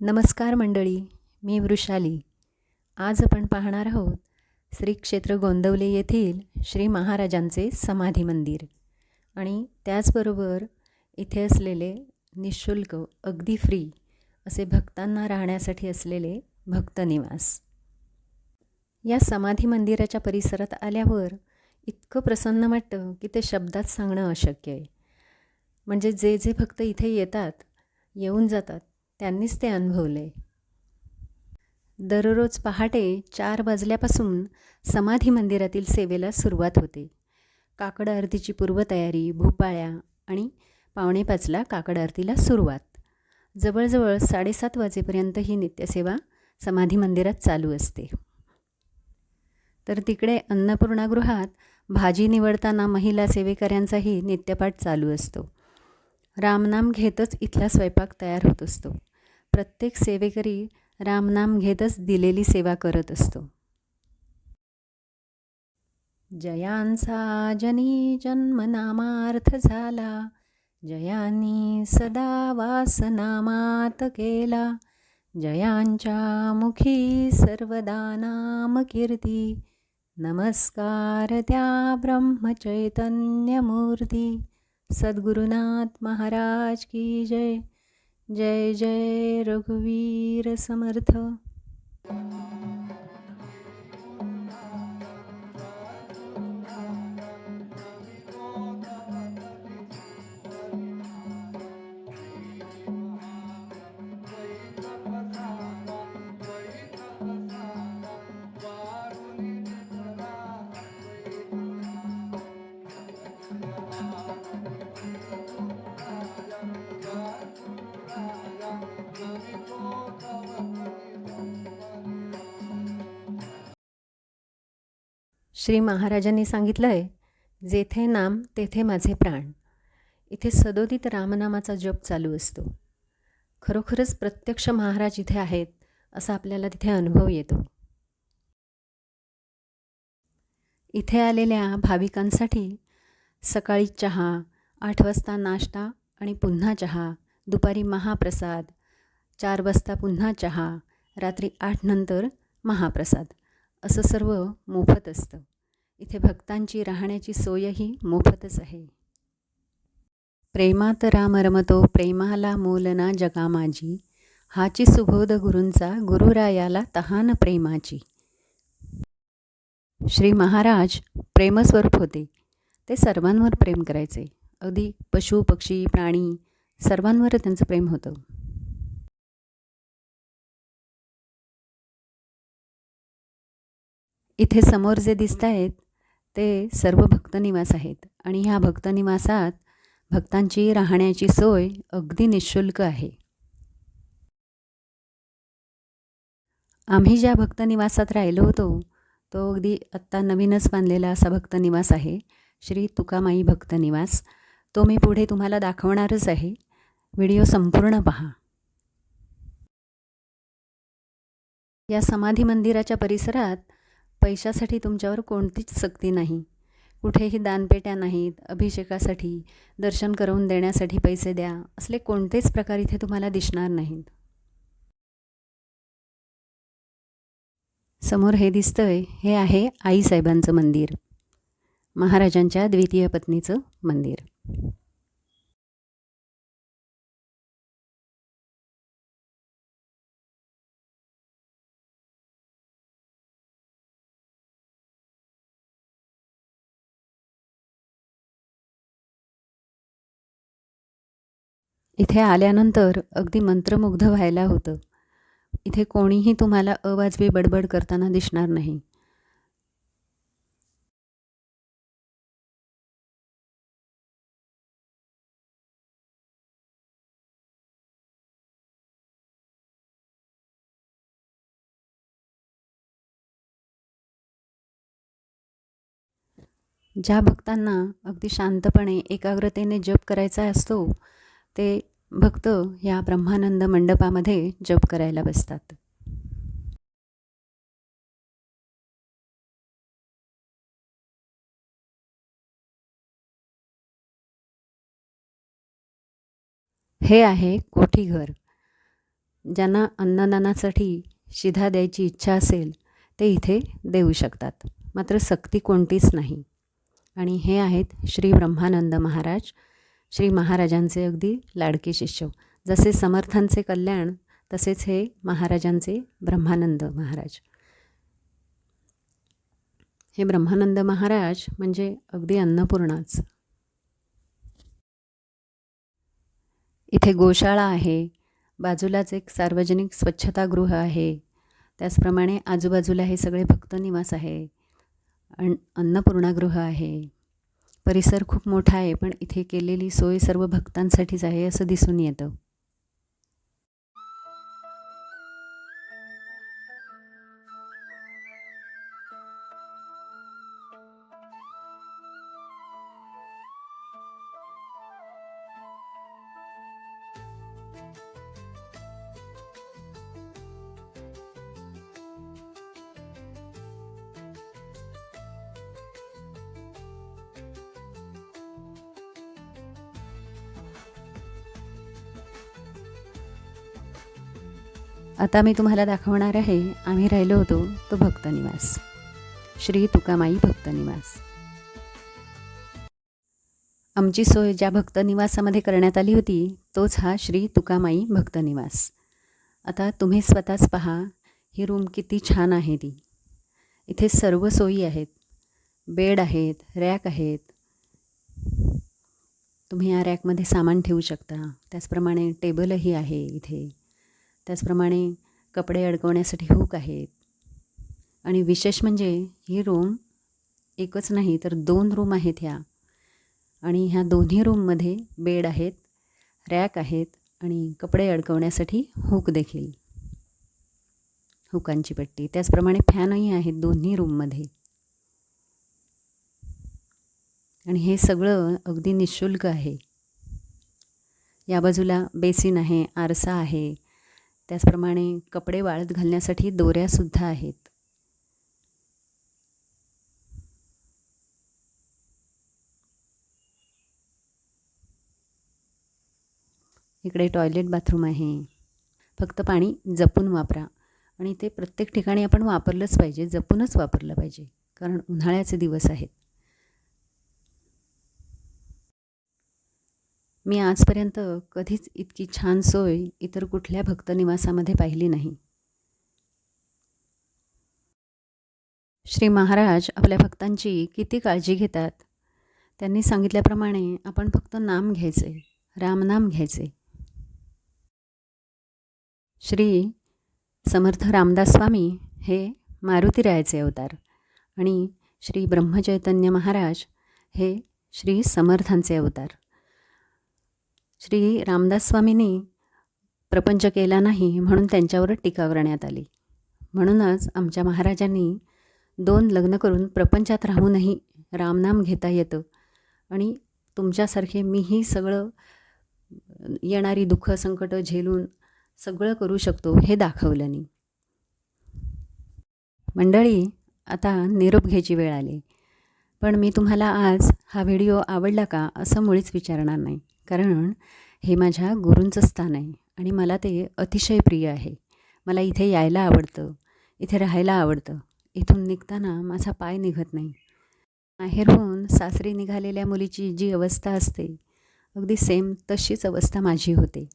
नमस्कार मंडळी मी वृषाली. आज आपण पाहणार आहोत श्री क्षेत्र गोंदवले येथील श्री महाराजांचे समाधी मंदिर आणि त्याचबरोबर इथे असलेले निशुल्क अगदी फ्री असे भक्तांना राहण्यासाठी असलेले भक्तनिवास या समाधी मंदिराच्या परिसरात आल्यावर इतकं प्रसन्न वाटतं की ते शब्दात सांगणं अशक्य आहे. म्हणजे जे जे भक्त इथे येतात येऊन जातात त्यांनीच ते अनुभवले. दररोज पहाटे चार वाजल्यापासून समाधी मंदिरातील सेवेला सुरुवात होते. काकड आरतीची पूर्वतयारी भूपाळ्या आणि पावणे पाचला काकड आरतीला सुरुवात. जवळजवळ साडेसात वाजेपर्यंत ही नित्यसेवा समाधी मंदिरात चालू असते. तर तिकडे अन्नपूर्णागृहात भाजी निवडताना महिला सेवेकऱ्यांचाही नित्यपाठ चालू असतो. रामनाम घेतच इथला स्वयंपाक तयार होत असतो. प्रत्येक सेवेकरी रामनाम घेतच दिलेली सेवा करत असतो. जयांचा जनी जन्मनामार्थ झाला जयांनी सदा वासनामात केला जयांच्या मुखी सर्वदा नाम कीर्ती नमस्कार त्या ब्रह्मचैतन्यमूर्ती सद्गुरुनाथ महाराज की जय. जय जय रघुवीर समर्थ। श्री महाराजांनी सांगितलं आहे जेथे नाम तेथे माझे प्राण. इथे सदोदित रामनामाचा जप चालू असतो. खरोखरच प्रत्यक्ष महाराज इथे आहेत असा आपल्याला तिथे अनुभव येतो. इथे आलेल्या भाविकांसाठी सकाळी चहा आठ वाजता नाश्ता आणि पुन्हा चहा दुपारी महाप्रसाद चार वाजता पुन्हा चहा रात्री आठ नंतर महाप्रसाद. असं सर्व मोफत असतं. इथे भक्तांची राहण्याची सोयही मोफतच आहे. प्रेमात राम रमतो प्रेमाला मोलना जगा माझी. हाची सुबोध गुरूंचा गुरुरायाला तहान प्रेमाची. श्री महाराज प्रेमस्वरूप होते. ते सर्वांवर प्रेम करायचे. अगदी पशु पक्षी प्राणी सर्वांवर त्यांचं प्रेम होतं. इथे समोर जे दिसत आहेत ते सर्व भक्तनिवास आहेत. आणि ह्या भक्तनिवासात भक्तांची राहण्याची सोय अगदी निशुल्क आहे. आम्ही ज्या भक्तनिवासात राहिलो होतो तो अगदी आत्ता नवीनच बांधलेला असा भक्तनिवास आहे. श्री तुकामाई भक्तनिवास तो मी पुढे तुम्हाला दाखवणारच आहे. व्हिडिओ संपूर्ण पहा. या समाधी मंदिराच्या परिसरात पैशासाठी तुमच्यावर कोणतीच सक्ती नाही. कुठेही दानपेट्या नाहीत अभिषेकासाठी दर्शन करून देण्यासाठी पैसे द्या असले कोणतेच प्रकार इथे तुम्हाला दिसणार नाहीत. समोर हे दिसतंय हे आहे आईसाहेबांचं मंदिर. महाराजांच्या द्वितीय पत्नीचं मंदिर. इथे आल्यानंतर अगदी मंत्रमुग्ध व्हायला होतं. इथे कोणीही तुम्हाला अवाजवी बडबड करताना दिसणार नाही. ज्या भक्तांना अगदी शांतपणे एकाग्रतेने जप करायचा असतो ते भक्त ह्या ब्रह्मानंद मंडपामध्ये जप करायला बसतात. हे आहे कोठीघर ज्यांना अन्नदानासाठी शिधा द्यायची इच्छा असेल ते इथे देऊ शकतात. मात्र सक्ती कोणतीच नाही. आणि हे आहेत श्री ब्रह्मानंद महाराज श्री महाराजांचे अगदी लाडके शिष्य. जसे समर्थांचे कल्याण तसेच हे महाराजांचे ब्रह्मानंद महाराज. हे ब्रह्मानंद महाराज म्हणजे अगदी अन्नपूर्णाच. इथे गोशाळा आहे. बाजूलाच एक सार्वजनिक स्वच्छतागृह आहे. त्याचप्रमाणे आजूबाजूला हे सगळे भक्तनिवास आहे. अन अन्नपूर्णागृह आहे. परिसर खूप मोठा आहे पण इथे केलेली सोय सर्व भक्तांसाठीच आहे असं दिसून येतं. आता मी तुम्हाला दाखवणार आहे आम्ही राहिलो होतो तो भक्तनिवास श्री तुकामाई भक्तनिवास आमची सोय ज्या भक्तनिवासामध्ये करण्यात आली होती तोच हा श्री तुकामाई भक्तनिवास आता तुम्ही स्वतःच पहा ही रूम किती छान आहे ती. इथे सर्व सोयी आहेत. बेड आहेत रॅक आहेत. तुम्ही या रॅकमध्ये सामान ठेवू शकता. त्याचप्रमाणे टेबलही आहे इथे. त्याचप्रमाणे कपडे अडकवण्यासाठी हुक आहेत. आणि विशेष म्हणजे ही रूम एकच नाही तर दोन रूम आहेत ह्या. आणि ह्या दोन्ही रूममध्ये बेड आहेत रॅक आहेत आणि कपडे अडकवण्यासाठी हुक देखील. हुकांची पट्टी. त्याचप्रमाणे फॅनही आहेत दोन्ही रूममध्ये आणि हे सगळं अगदी निशुल्क आहे. या बाजूला बेसिन आहे आरसा आहे त्याचप्रमाणे कपडे वाळत घालण्यासाठी दोऱ्यासुद्धा आहेत. इकडे टॉयलेट बाथरूम आहे. फक्त पाणी जपून वापरा आणि ते प्रत्येक ठिकाणी आपण वापरलंच पाहिजे जपूनच वापरलं पाहिजे कारण उन्हाळ्याचे दिवस आहेत. मी आजपर्यंत कधीच इतकी छान सोय इतर कुठल्या भक्तनिवासामध्ये पाहिली नाही. श्री महाराज आपल्या भक्तांची किती काळजी घेतात? त्यांनी सांगितल्याप्रमाणे आपण फक्त नाम घ्यायचे रामनाम घ्यायचे. श्री समर्थ रामदास स्वामी हे मारुतीरायाचे अवतार आणि श्री ब्रह्मचैतन्य महाराज हे श्री समर्थांचे अवतार. श्री रामदास स्वामींनी प्रपंच केला नाही म्हणून त्यांच्यावर टीका करण्यात आली. म्हणूनच आमच्या महाराजांनी दोन लग्न करून प्रपंचात राहूनही रामनाम घेता येतं आणि तुमच्यासारखे मीही सगळं येणारी दुःख संकटं झेलून सगळं करू शकतो हे दाखवलं नाही. मंडळी आता निरोप घ्यायची वेळ आली. पण मी तुम्हाला आज हा व्हिडिओ आवडला का असं मुळीच विचारणार नाही. कारण हे माझ्या गुरूंचं स्थान आहे आणि मला ते अतिशय प्रिय आहे. मला इथे यायला आवडतं इथे राहायला आवडतं. इथून निघताना माझा पाय निघत नाही. माहेरहून सासरी निघालेल्या मुलीची जी अवस्था असते अगदी सेम तशीच अवस्था माझी होते.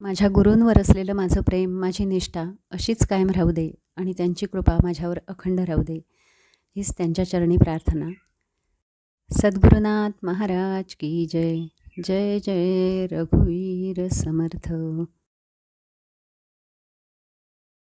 माझ्या गुरूंवर असलेलं माझं प्रेम माझी निष्ठा अशीच कायम राहू दे आणि त्यांची कृपा माझ्यावर अखंड राहू दे. हीच त्यांच्या चरणी प्रार्थना. सद्गुरुनाथ महाराज की जय. जय जय रघुवीर समर्थ.